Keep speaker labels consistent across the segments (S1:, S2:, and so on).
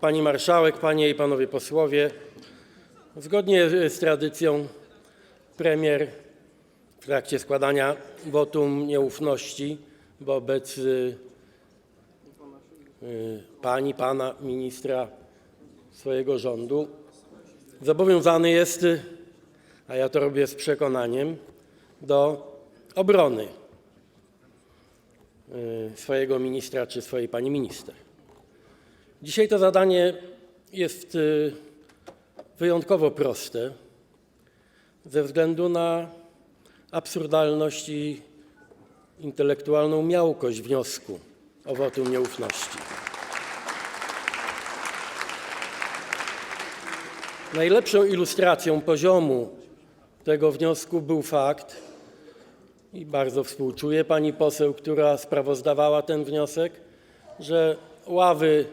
S1: Pani Marszałek, Panie i Panowie Posłowie, zgodnie z tradycją premier w trakcie składania wotum nieufności wobec y, y, Pani, Pana Ministra swojego rządu zobowiązany jest, a ja to robię z przekonaniem, do obrony y, swojego ministra czy swojej Pani Minister. Dzisiaj to zadanie jest y, wyjątkowo proste ze względu na absurdalność i intelektualną miałkość wniosku o wotum nieufności. Najlepszą ilustracją poziomu tego wniosku był fakt, i bardzo współczuję pani poseł, która sprawozdawała ten wniosek, że ławy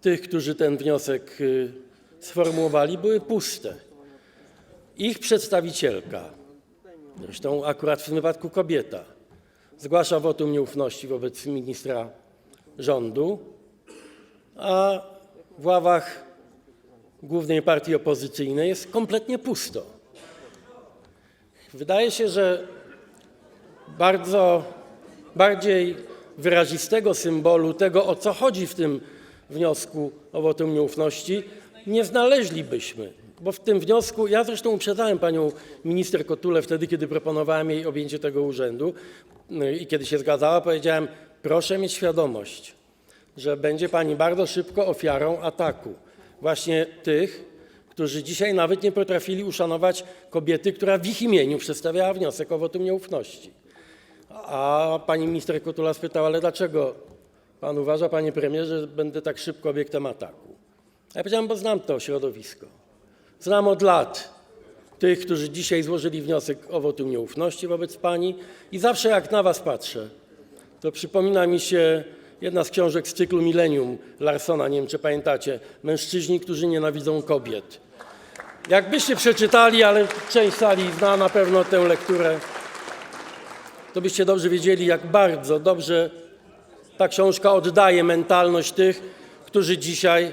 S1: tych, którzy ten wniosek y, sformułowali, były puste. Ich przedstawicielka, zresztą akurat w tym wypadku kobieta, zgłasza wotum nieufności wobec ministra rządu, a w ławach głównej partii opozycyjnej jest kompletnie pusto. Wydaje się, że bardzo bardziej wyrazistego symbolu tego, o co chodzi w tym wniosku o wotum nieufności, nie znaleźlibyśmy. Bo w tym wniosku, ja zresztą uprzedzałem panią minister Kotulę wtedy, kiedy proponowałem jej objęcie tego urzędu no i kiedy się zgadzała, powiedziałem, proszę mieć świadomość, że będzie pani bardzo szybko ofiarą ataku właśnie tych, którzy dzisiaj nawet nie potrafili uszanować kobiety, która w ich imieniu przedstawiała wniosek o wotum nieufności. A pani minister Kotula spytała, ale dlaczego pan uważa, panie premierze, że będę tak szybko obiektem ataku? Ja powiedziałem, bo znam to środowisko. Znam od lat tych, którzy dzisiaj złożyli wniosek o wotum nieufności wobec pani i zawsze jak na was patrzę, to przypomina mi się jedna z książek z cyklu Millennium Larsona, nie wiem czy pamiętacie, Mężczyźni, którzy nienawidzą kobiet. Jakbyście przeczytali, ale część sali zna na pewno tę lekturę, to byście dobrze wiedzieli, jak bardzo dobrze ta książka oddaje mentalność tych, którzy dzisiaj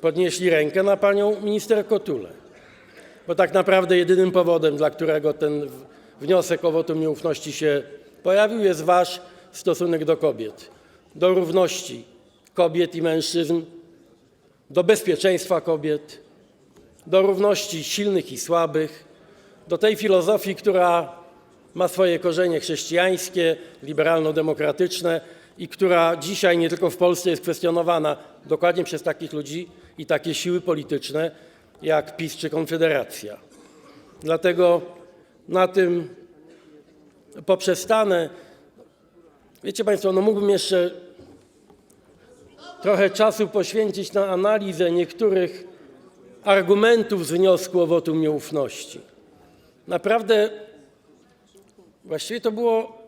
S1: podnieśli rękę na panią minister Kotulę. Bo tak naprawdę jedynym powodem, dla którego ten wniosek o wotum nieufności się pojawił, jest wasz stosunek do kobiet, do równości kobiet i mężczyzn, do bezpieczeństwa kobiet, do równości silnych i słabych, do tej filozofii, która ma swoje korzenie chrześcijańskie, liberalno-demokratyczne i która dzisiaj nie tylko w Polsce jest kwestionowana dokładnie przez takich ludzi i takie siły polityczne jak PiS czy Konfederacja. Dlatego na tym poprzestanę. Wiecie Państwo, no mógłbym jeszcze trochę czasu poświęcić na analizę niektórych argumentów z wniosku o wotum nieufności. Naprawdę, właściwie to było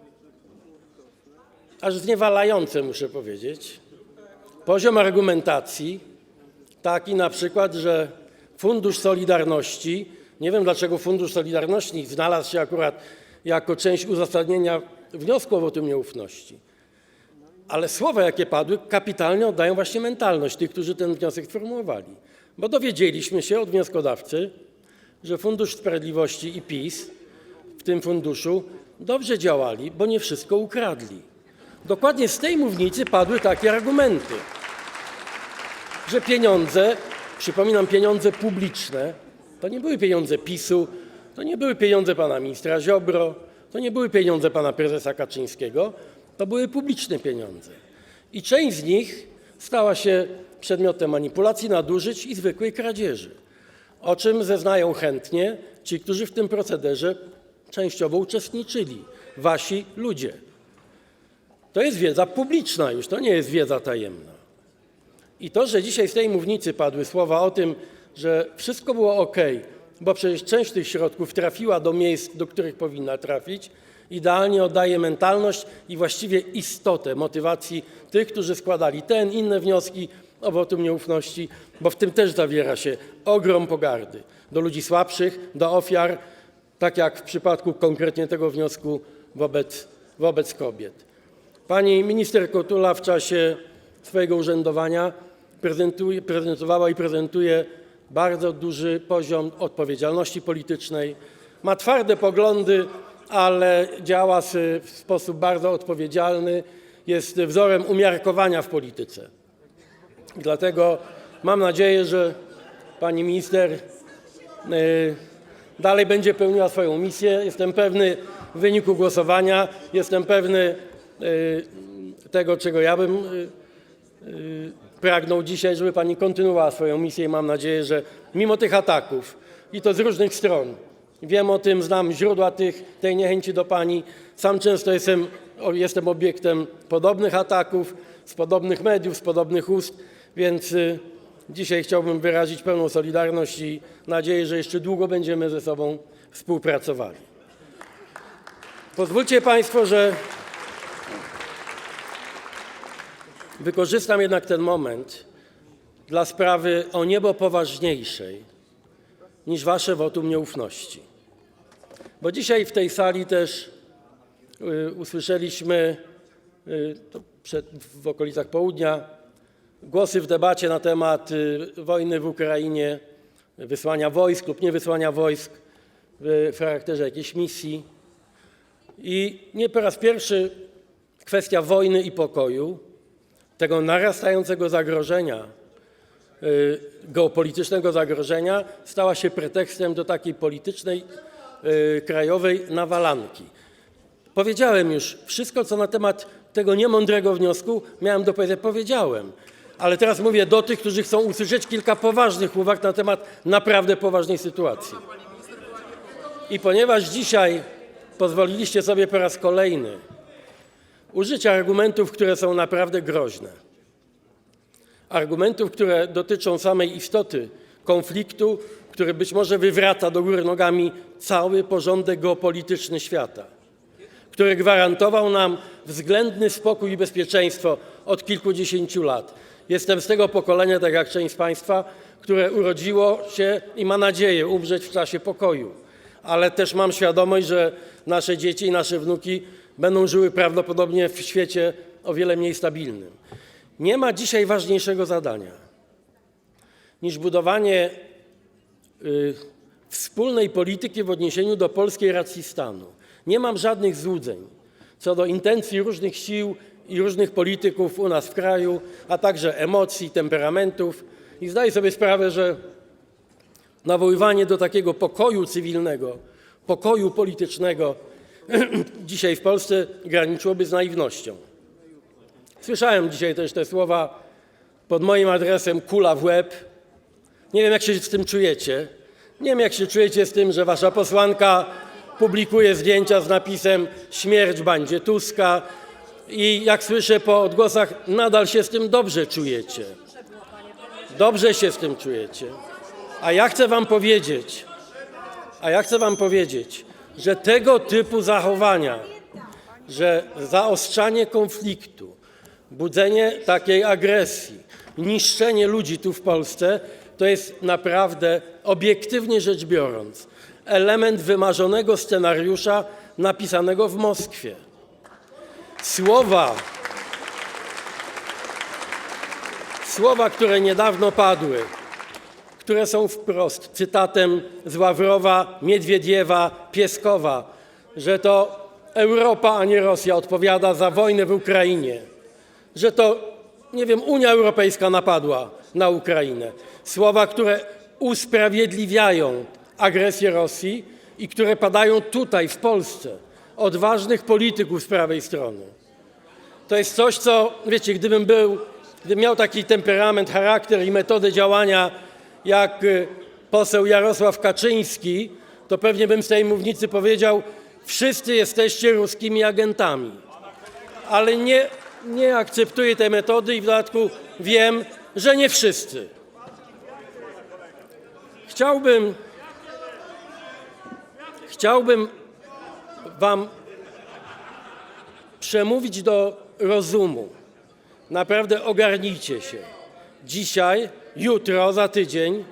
S1: aż zniewalające, muszę powiedzieć. Poziom argumentacji taki na przykład, że Fundusz Solidarności, nie wiem dlaczego Fundusz Solidarności znalazł się akurat jako część uzasadnienia wniosku o wotum nieufności, ale słowa, jakie padły, kapitalnie oddają właśnie mentalność tych, którzy ten wniosek sformułowali. Bo dowiedzieliśmy się od wnioskodawcy, że Fundusz Sprawiedliwości i PiS w tym funduszu dobrze działali, bo nie wszystko ukradli. Dokładnie z tej mównicy padły takie argumenty, że pieniądze, przypominam, pieniądze publiczne, to nie były pieniądze PiSu, to nie były pieniądze pana ministra Ziobro, to nie były pieniądze pana prezesa Kaczyńskiego, to były publiczne pieniądze. I część z nich stała się przedmiotem manipulacji, nadużyć i zwykłej kradzieży, o czym zeznają chętnie ci, którzy w tym procederze częściowo uczestniczyli, wasi ludzie. To jest wiedza publiczna już, to nie jest wiedza tajemna. I to, że dzisiaj z tej mównicy padły słowa o tym, że wszystko było ok, bo przecież część tych środków trafiła do miejsc, do których powinna trafić, idealnie oddaje mentalność i właściwie istotę motywacji tych, którzy składali ten, inne wnioski o wotum nieufności, bo w tym też zawiera się ogrom pogardy do ludzi słabszych, do ofiar, tak jak w przypadku konkretnie tego wniosku wobec, wobec kobiet. Pani minister Kotula w czasie swojego urzędowania prezentowała i prezentuje bardzo duży poziom odpowiedzialności politycznej. Ma twarde poglądy, ale działa w sposób bardzo odpowiedzialny. Jest wzorem umiarkowania w polityce. Dlatego mam nadzieję, że pani minister y, dalej będzie pełniła swoją misję. Jestem pewny wyniku głosowania, jestem pewny tego, czego ja bym y, y, pragnął dzisiaj, żeby pani kontynuowała swoją misję i mam nadzieję, że mimo tych ataków i to z różnych stron, wiem o tym, znam źródła tej niechęci do pani, sam często jestem, obiektem podobnych ataków, z podobnych mediów, z podobnych ust, więc y, dzisiaj chciałbym wyrazić pełną solidarność i nadzieję, że jeszcze długo będziemy ze sobą współpracowali. Pozwólcie Państwo, że wykorzystam jednak ten moment dla sprawy o niebo poważniejszej niż Wasze wotum nieufności. Bo dzisiaj w tej sali też y, usłyszeliśmy y, w okolicach południa głosy w debacie na temat y, wojny w Ukrainie, wysłania wojsk lub niewysłania wojsk w charakterze jakiejś misji. I nie po raz pierwszy kwestia wojny i pokoju, tego narastającego zagrożenia, y, geopolitycznego zagrożenia, stała się pretekstem do takiej politycznej, y, krajowej nawalanki. Powiedziałem już wszystko, co na temat tego niemądrego wniosku miałem do powiedzenia, powiedziałem. Ale teraz mówię do tych, którzy chcą usłyszeć kilka poważnych uwag na temat naprawdę poważnej sytuacji. I ponieważ dzisiaj pozwoliliście sobie po raz kolejny użyć argumentów, które są naprawdę groźne, argumentów, które dotyczą samej istoty konfliktu, który być może wywraca do góry nogami cały porządek geopolityczny świata który gwarantował nam względny spokój i bezpieczeństwo od kilkudziesięciu lat. Jestem z tego pokolenia, tak jak część z Państwa, które urodziło się i ma nadzieję umrzeć w czasie pokoju. Ale też mam świadomość, że nasze dzieci i nasze wnuki będą żyły prawdopodobnie w świecie o wiele mniej stabilnym. Nie ma dzisiaj ważniejszego zadania niż budowanie y, wspólnej polityki w odniesieniu do polskiej racji stanu. Nie mam żadnych złudzeń co do intencji różnych sił i różnych polityków u nas w kraju, a także emocji, temperamentów i zdaję sobie sprawę, że nawoływanie do takiego pokoju cywilnego, pokoju politycznego dzisiaj w Polsce graniczyłoby z naiwnością. Słyszałem dzisiaj też te słowa pod moim adresem kula w łeb. Nie wiem, jak się z tym czujecie. Nie wiem, jak się czujecie z tym, że wasza posłanka publikuje zdjęcia z napisem śmierć bandzie Tuska i jak słyszę po odgłosach, nadal się z tym dobrze czujecie. Dobrze się z tym czujecie. A ja chcę wam powiedzieć, a ja chcę wam powiedzieć, że tego typu zachowania, że zaostrzanie konfliktu, budzenie takiej agresji, niszczenie ludzi tu w Polsce, to jest naprawdę, obiektywnie rzecz biorąc, element wymarzonego scenariusza napisanego w Moskwie. Słowa, słowa, które niedawno padły, które są wprost cytatem z Ławrowa, Miedwiediewa, Pieskowa, że to Europa, a nie Rosja odpowiada za wojnę w Ukrainie, że to, nie wiem, Unia Europejska napadła na Ukrainę. Słowa, które usprawiedliwiają agresję Rosji i które padają tutaj, w Polsce, od ważnych polityków z prawej strony. To jest coś, co, wiecie, gdybym był, gdybym miał taki temperament, charakter i metodę działania jak y, poseł Jarosław Kaczyński, to pewnie bym z tej mównicy powiedział, wszyscy jesteście ruskimi agentami. Ale nie, akceptuję tej metody i w dodatku wiem, że nie wszyscy. Chciałbym, chciałbym wam przemówić do rozumu. Naprawdę ogarnijcie się. Dzisiaj, jutro, za tydzień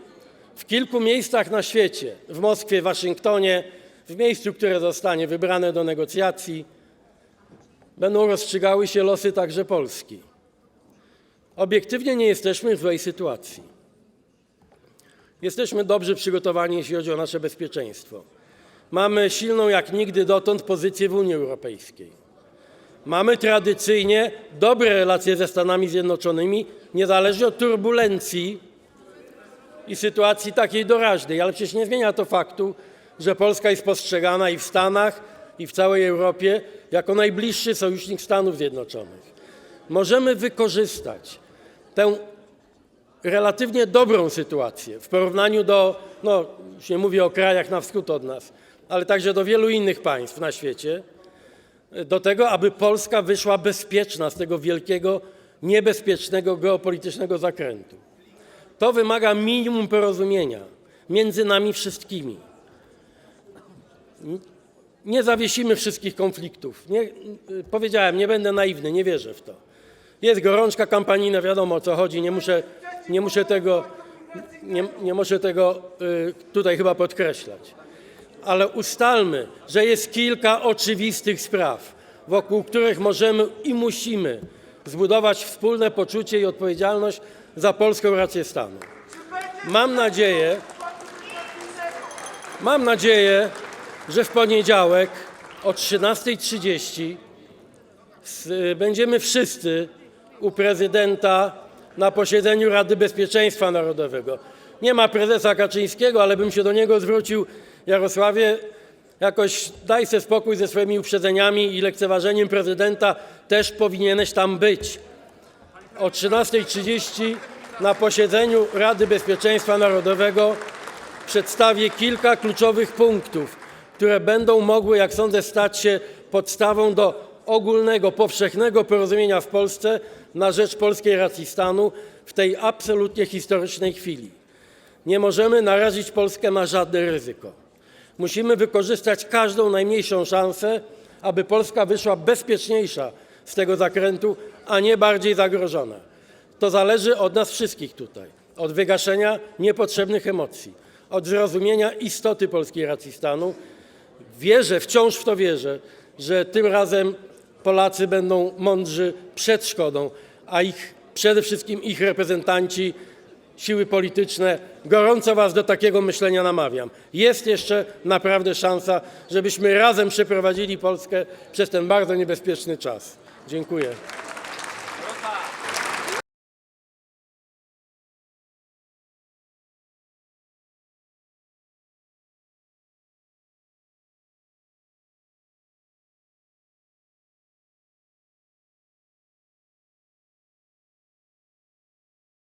S1: w kilku miejscach na świecie, w Moskwie, Waszyngtonie, w miejscu, które zostanie wybrane do negocjacji, będą rozstrzygały się losy także Polski. Obiektywnie nie jesteśmy w złej sytuacji. Jesteśmy dobrze przygotowani, jeśli chodzi o nasze bezpieczeństwo. Mamy silną jak nigdy dotąd pozycję w Unii Europejskiej. Mamy tradycyjnie dobre relacje ze Stanami Zjednoczonymi, niezależnie od turbulencji i sytuacji takiej doraźnej, ale przecież nie zmienia to faktu, że Polska jest postrzegana i w Stanach, i w całej Europie jako najbliższy sojusznik Stanów Zjednoczonych. Możemy wykorzystać tę relatywnie dobrą sytuację w porównaniu do, no już nie mówię o krajach na wschód od nas, ale także do wielu innych państw na świecie, do tego, aby Polska wyszła bezpieczna z tego wielkiego, niebezpiecznego geopolitycznego zakrętu. To wymaga minimum porozumienia między nami wszystkimi. Nie zawiesimy wszystkich konfliktów. Nie, powiedziałem, nie będę naiwny, nie wierzę w to. Jest gorączka kampanijna, wiadomo o co chodzi, nie muszę, nie muszę tego, nie, nie muszę tego y, tutaj chyba podkreślać. Ale ustalmy, że jest kilka oczywistych spraw, wokół których możemy i musimy zbudować wspólne poczucie i odpowiedzialność za polską rację stanu. Mam nadzieję, mam nadzieję, że w poniedziałek o 13.30 s- będziemy wszyscy u prezydenta na posiedzeniu Rady Bezpieczeństwa Narodowego. Nie ma prezesa Kaczyńskiego, ale bym się do niego zwrócił. Jarosławie, jakoś daj sobie spokój ze swoimi uprzedzeniami i lekceważeniem prezydenta. Też powinieneś tam być. O 13.30 na posiedzeniu Rady Bezpieczeństwa Narodowego przedstawię kilka kluczowych punktów, które będą mogły, jak sądzę, stać się podstawą do ogólnego, powszechnego porozumienia w Polsce na rzecz polskiej racji stanu w tej absolutnie historycznej chwili. Nie możemy narazić Polskę na żadne ryzyko. Musimy wykorzystać każdą najmniejszą szansę, aby Polska wyszła bezpieczniejsza z tego zakrętu, a nie bardziej zagrożona. To zależy od nas wszystkich tutaj, od wygaszenia niepotrzebnych emocji, od zrozumienia istoty polskiej racji stanu. Wierzę, wciąż w to wierzę, że tym razem Polacy będą mądrzy przed szkodą, a ich, przede wszystkim ich reprezentanci, siły polityczne, gorąco Was do takiego myślenia namawiam. Jest jeszcze naprawdę szansa, żebyśmy razem przeprowadzili Polskę przez ten bardzo niebezpieczny czas. Dziękuję.